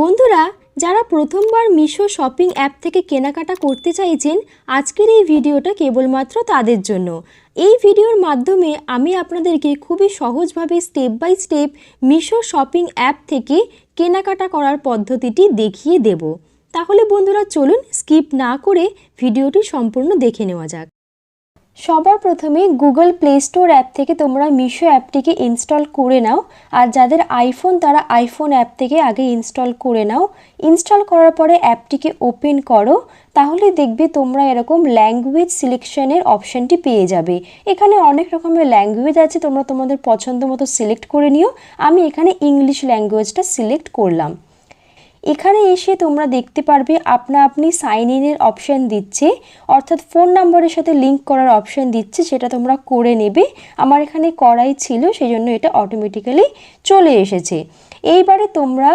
বন্ধুরা, যারা প্রথমবার মিশো শপিং অ্যাপ থেকে কেনাকাটা করতে চাইছেন, আজকের এই ভিডিওটা কেবলমাত্র তাদের জন্য। এই ভিডিওর মাধ্যমে আমি আপনাদেরকে খুবই সহজভাবে step by step Meesho shopping app থেকে কেনাকাটা করার পদ্ধতিটি দেখিয়ে দেব। তাহলে বন্ধুরা, চলুন স্কিপ না করে ভিডিওটি সম্পূর্ণ দেখে নেওয়া যাক। সবার প্রথমে গুগল প্লে স্টোর অ্যাপ থেকে তোমরা মিশো অ্যাপটিকে ইনস্টল করে নাও। আর যাদের আইফোন তারা আইফোন অ্যাপ থেকে আগে ইনস্টল করে নাও। ইনস্টল করার পরে অ্যাপটিকে ওপেন করো। তাহলে দেখবে তোমরা এরকম ল্যাঙ্গুয়েজ সিলেকশনের অপশানটি পেয়ে যাবে। এখানে অনেক রকমের ল্যাঙ্গুয়েজ আছে, তোমরা তোমাদের পছন্দ মতো সিলেক্ট করে নিও। আমি এখানে ইংলিশ ল্যাঙ্গুয়েজটা সিলেক্ট করলাম। এখানে এসে তোমরা দেখতে পারবে আপনা আপনি সাইন ইনের অপশান দিচ্ছে, অর্থাৎ ফোন নাম্বারের সাথে লিঙ্ক করার অপশান দিচ্ছে, সেটা তোমরা করে নেবে। আমার এখানে করাই ছিল সেই জন্য এটা অটোমেটিক্যালি চলে এসেছে। এইবারে তোমরা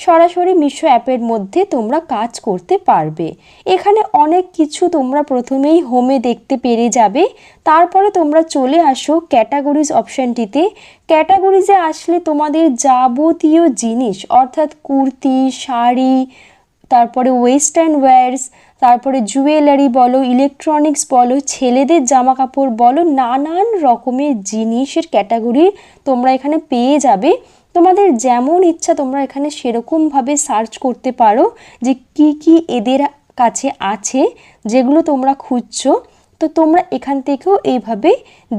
সরাসরি মিশো অ্যাপের মধ্যে তোমরা কাজ করতে পারবে। এখানে অনেক কিছু তোমরা প্রথমেই হোমে দেখতে পেরে যাবে। তারপরে তোমরা চলে আসো ক্যাটাগরিজ অপশানটিতে ক্যাটাগরিজে আসলে তোমাদের যাবতীয় জিনিস, অর্থাৎ কুর্তি, শাড়ি তারপরে ওয়েস্টার্ন ওয়্যার্স তারপরে জুয়েলারি বলো ইলেকট্রনিক্স বলো, ছেলেদের জামা কাপড় বলো, নানান রকমের জিনিসের ক্যাটাগরি তোমরা এখানে পেয়ে যাবে। তোমাদের যেমন ইচ্ছা তোমরা এখানে সেরকমভাবে সার্চ করতে পারো যে কি কি এদের কাছে আছে, যেগুলো তোমরা খুঁজছো। তো তোমরা এখান থেকেও এইভাবে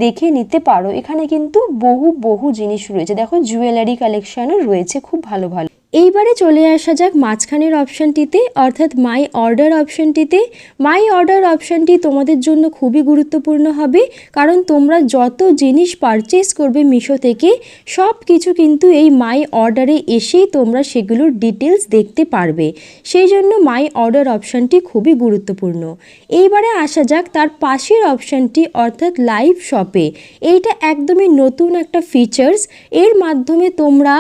দেখে নিতে পারো। এখানে কিন্তু বহু বহু জিনিস রয়েছে। দেখো জুয়েলারি কালেকশানও রয়েছে খুব ভালো ভালো। এইবারে চলে আসা যাক মাঝখানের অপশানটিতে, অর্থাৎ মাই অর্ডার অপশানটিতে। মাই অর্ডার অপশানটি তোমাদের জন্য খুবই গুরুত্বপূর্ণ হবে, কারণ তোমরা যত জিনিস পারচেস করবে মিশো থেকে, সব কিছু কিন্তু এই মাই অর্ডারে এসেই তোমরা সেগুলোর ডিটেলস দেখতে পারবে। সেই জন্য মাই অর্ডার অপশানটি খুবই গুরুত্বপূর্ণ। এইবারে আসা যাক তার পাশের অপশানটি, অর্থাৎ লাইভ শপে এইটা একদমই নতুন একটা ফিচার্স এর মাধ্যমে তোমরা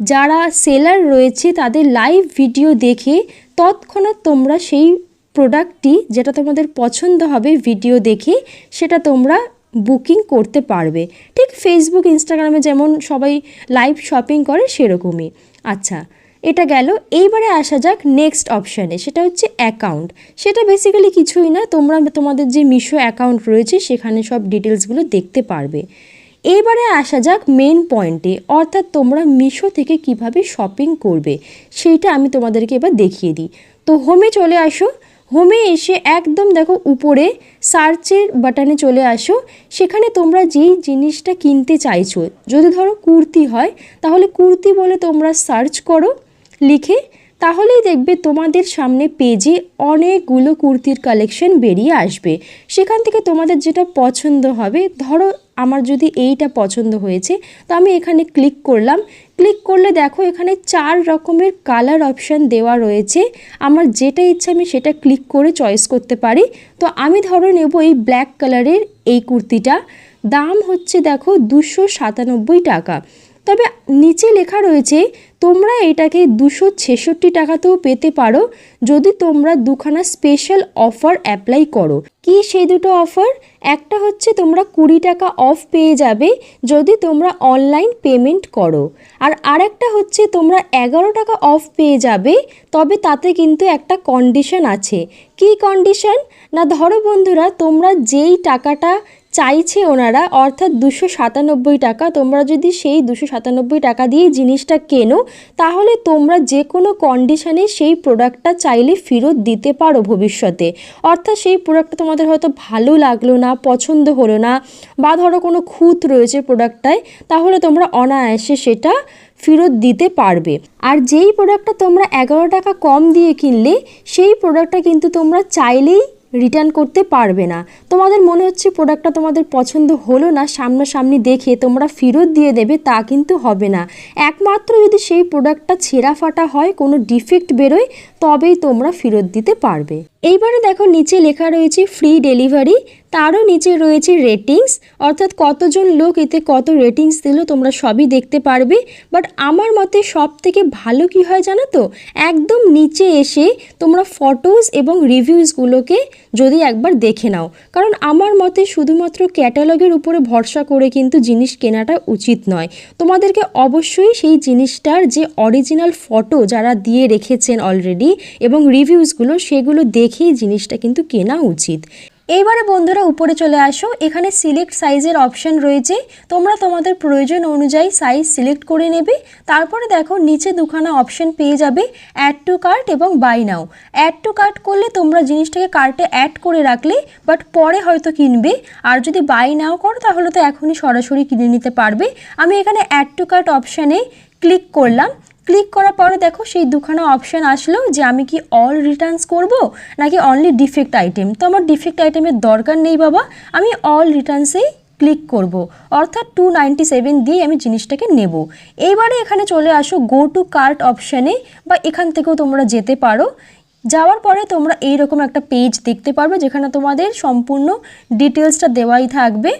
যারা সেলার রয়েছে, তাদের লাইভ ভিডিও দেখে তৎক্ষণাৎ তোমরা সেই প্রোডাক্টটি যেটা তোমাদের পছন্দ হবে ভিডিও দেখে সেটা তোমরা বুকিং করতে পারবে। ঠিক ফেসবুক ইনস্টাগ্রামে যেমন সবাই লাইভ শপিং করে, সেরকমই। আচ্ছা এটা গেল। এইবারে আসা যাক নেক্সট অপশানে সেটা হচ্ছে অ্যাকাউন্ট সেটা বেসিক্যালি কিছুই না, তোমরা তোমাদের যে মিশো অ্যাকাউন্ট রয়েছে, সেখানে সব ডিটেলসগুলো দেখতে পারবে। এবারে আসা যাক মেন পয়েন্টে অর্থাৎ তোমরা মিশো থেকে কীভাবে শপিং করবে, সেইটা আমি তোমাদেরকে এবার দেখিয়ে দিই। তো হোমে চলে আসো হোমে এসে একদম দেখো উপরে সার্চের বাটনে চলে আসো, সেখানে তোমরা যেই জিনিসটা কিনতে চাইছো, যদি ধরো কুর্তি হয়, তাহলে কুর্তি বলে তোমরা সার্চ করো, লিখে তাহলেই দেখবে তোমাদের সামনে পেজে অনেকগুলো কুর্তির কালেকশন বেরিয়ে আসবে। সেখান থেকে তোমাদের যেটা পছন্দ হবে, ধরো আমার যদি এইটা পছন্দ হয়েছে, তো আমি এখানে ক্লিক করলাম। ক্লিক করলে দেখো এখানে চার রকমের কালার অপশান দেওয়া রয়েছে। আমার যেটা ইচ্ছা আমি সেটা ক্লিক করে চয়েস করতে পারি। তো আমি ধরো নেব এই ব্ল্যাক কালারের এই কুর্তিটা। দাম হচ্ছে দেখো দুশো টাকা। তবে নিচে লেখা রয়েছে তোমরা এটাকে দুশো ছেষট্টি টাকাতেও পেতে পারো যদি তোমরা দুখানা স্পেশাল অফার অ্যাপ্লাই করো। কি সেই দুটো অফার একটা হচ্ছে তোমরা কুড়ি টাকা অফ পেয়ে যাবে যদি তোমরা অনলাইন পেমেন্ট করো। আর আরেকটা হচ্ছে তোমরা এগারো টাকা অফ পেয়ে যাবে, তবে তাতে কিন্তু একটা কন্ডিশন আছে। কি কন্ডিশন না ধরো বন্ধুরা, তোমরা যেই টাকাটা চাইছে ওনারা, অর্থাৎ দুশো সাতানব্বই টাকা, তোমরা যদি সেই দুশো সাতানব্বই টাকা দিয়ে জিনিসটা কেনো, তাহলে তোমরা যে কোনো কন্ডিশানে সেই প্রোডাক্টটা চাইলে ফেরত দিতে পারো ভবিষ্যতে। অর্থাৎ সেই প্রোডাক্টটা তোমাদের হয়তো ভালো লাগল না, পছন্দ হলো না, বা ধরো কোনো খুঁত রয়েছে প্রোডাক্টটায় তাহলে তোমরা অনায়াসে সেটা ফেরত দিতে পারবে। আর যেই প্রোডাক্টটা তোমরা এগারো টাকা কম দিয়ে কিনলে, সেই প্রোডাক্টটা কিন্তু তোমরা চাইলেই রিটার্ন করতে পারবে না। তোমাদের মনে হচ্ছে প্রোডাক্টটা তোমাদের পছন্দ হলো না, সামনাসামনি দেখে তোমরা ফেরত দিয়ে দেবে, তা কিন্তু হবে না। একমাত্র যদি সেই প্রোডাক্টটা ছেঁড়া ফাটা হয়, কোনো ডিফেক্ট বেরোয়, তবেই তোমরা ফেরত দিতে পারবে। এইবারে দেখো নিচে লেখা রয়েছে ফ্রি ডেলিভারি তারও নিচে রয়েছে রেটিংস অর্থাৎ কতজন লোক এতে কত রেটিংস দিল তোমরা সবই দেখতে পারবে। বাট আমার মতে সব থেকে ভালো কি হয় জানো তো? একদম নিচে এসে তোমরা ফটোজ এবং রিভিউসগুলোকে যদি একবার দেখে নাও। কারণ আমার মতে শুধুমাত্র ক্যাটালগের উপরে ভরসা করে কিন্তু জিনিস কেনাটা উচিত নয়। তোমাদেরকে অবশ্যই সেই জিনিসটার যে অরিজিনাল ফটো যারা দিয়ে রেখেছেন অলরেডি এবং রিভিউসগুলো সেগুলো দেখেই জিনিসটা কিন্তু কেনা উচিত। এইবারে বন্ধুরা উপরে চলে আসো, এখানে সিলেক্ট সাইজের অপশান রয়েছে। তোমরা তোমাদের প্রয়োজন অনুযায়ী সাইজ সিলেক্ট করে নেবে। তারপরে দেখো, নিচে দুখানা অপশান পেয়ে যাবে অ্যাড টু কার্ট এবং buy now add to cart করলে তোমরা জিনিসটাকে কার্টে অ্যাড করে রাখলে বাট পরে হয়তো কিনবে। আর যদি বাই নাও করো, তাহলে তো এখনই সরাসরি কিনে নিতে পারবে। আমি এখানে অ্যাড টু কার্ট অপশানে ক্লিক করলাম। ক্লিক করার পরে দেখো সেই দুখানা অপশান আসলো যে আমি কি অল রিটার্নস করব নাকি অনলি ডিফেক্ট আইটেম তো আমার ডিফেক্ট আইটেমের দরকার নেই বাবা, আমি অল রিটার্নসেই ক্লিক করব। অর্থাৎ টু নাইনটি সেভেন দিয়ে আমি জিনিসটাকে নেব। এইবারে এখানে চলে আসো গো টু কার্ট অপশানে বা এখান থেকেও তোমরা যেতে পারো। যাওয়ার পরে তোমরা এইরকম একটা পেজ দেখতে পারবে যেখানে তোমাদের সম্পূর্ণ ডিটেলসটা দেওয়াই থাকবে।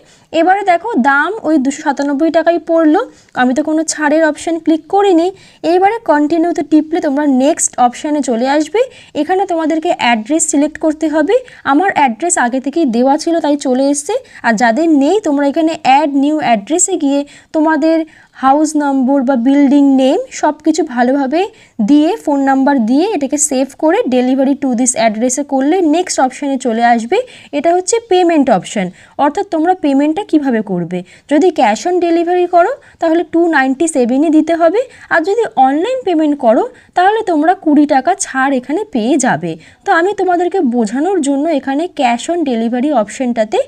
এবারে দেখো দাম ওই দুশো সাতানব্বই টাকাই পড়ল। আমি তো কোনো ছাড়ের অপশান ক্লিক করিনি। এইবারে কন্টিনিউতে টিপলে তোমরা নেক্সট অপশানে চলে আসবে। এখানে তোমাদেরকে অ্যাড্রেস সিলেক্ট করতে হবে। আমার অ্যাড্রেস আগে থেকেই দেওয়া ছিল, তাই চলে এসছে। আর যাদের নেই, তোমরা এখানে অ্যাড নিউ অ্যাড্রেসে গিয়ে তোমাদের হাউস নম্বর বা বিল্ডিং নেম সব কিছু ভালোভাবে দিয়ে ফোন নাম্বার দিয়ে এটাকে সেভ করে ডেলিভারি টু দিস অ্যাড্রেসে করলে নেক্সট অপশানে চলে আসবে। এটা হচ্ছে পেমেন্ট অপশান অর্থাৎ তোমরা পেমেন্টটা কীভাবে করবে? যদি ক্যাশ অন ডেলিভারি করো, তাহলে টু নাইনটি সেভেনই দিতে হবে। আর যদি অনলাইন পেমেন্ট করো, তাহলে তোমরা কুড়ি টাকা ছাড় এখানে পেয়ে যাবে। তো আমি তোমাদেরকে বোঝানোর জন্য এখানে ক্যাশ অন ডেলিভারি অপশানটাতে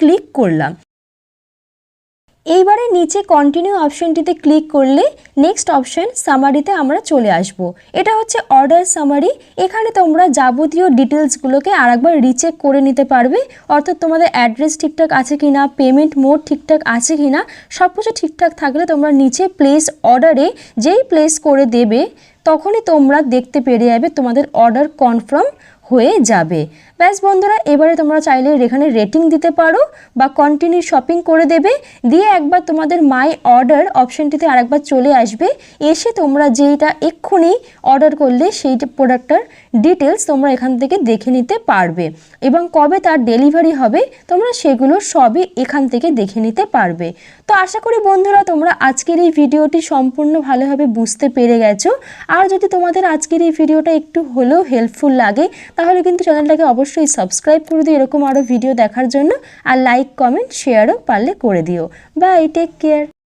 ক্লিক করলাম। এইবারে নিচে কন্টিনিউ অপশনটিতে ক্লিক করলে নেক্সট অপশন সামারিতে আমরা চলে আসব। এটা হচ্ছে অর্ডার সামারি এখানে তোমরা যাবতীয় ডিটেলসগুলোকে আরেকবার রিচেক করে নিতে পারবে। অর্থাৎ তোমাদের অ্যাড্রেস ঠিকঠাক আছে কি না পেমেন্ট মোড ঠিকঠাক আছে কি না সব কিছু ঠিকঠাক থাকলে তোমরা নিচে প্লেস অর্ডারে যেই প্লেস করে দেবে, তখনই তোমরা দেখতে পেরে যাবে তোমাদের অর্ডার কনফার্ম হয়ে যাবে। ব্যাস বন্ধুরা, এবারে তোমরা চাইলে এখানে রেটিং দিতে পারো বা কন্টিনিউ শপিং করে দেবে। দিয়ে একবার তোমাদের মাই অর্ডার অপশানটিতে আরেকবার চলে আসবে। এসে তোমরা যেইটা এক্ষুনি অর্ডার করলে সেই প্রোডাক্টটার ডিটেলস তোমরা এখান থেকে দেখে নিতে পারবে। এবং কবে তার ডেলিভারি হবে, তোমরা সেগুলো সবই এখান থেকে দেখে নিতে পারবে। তো আশা করি বন্ধুরা, তোমরা আজকের এই ভিডিওটি সম্পূর্ণ ভালোভাবে বুঝতে পেরে গেছো। আর যদি তোমাদের আজকের এই ভিডিওটা একটু হলেও হেল্পফুল লাগে, তাহলে কিন্তু চ্যানেলটাকে অবশ্যই সাবস্ক্রাইব করে দিও, এরকম আরও ভিডিও দেখার জন্য। আর লাইক কমেন্ট শেয়ারও পারলে করে দিও। Bye take care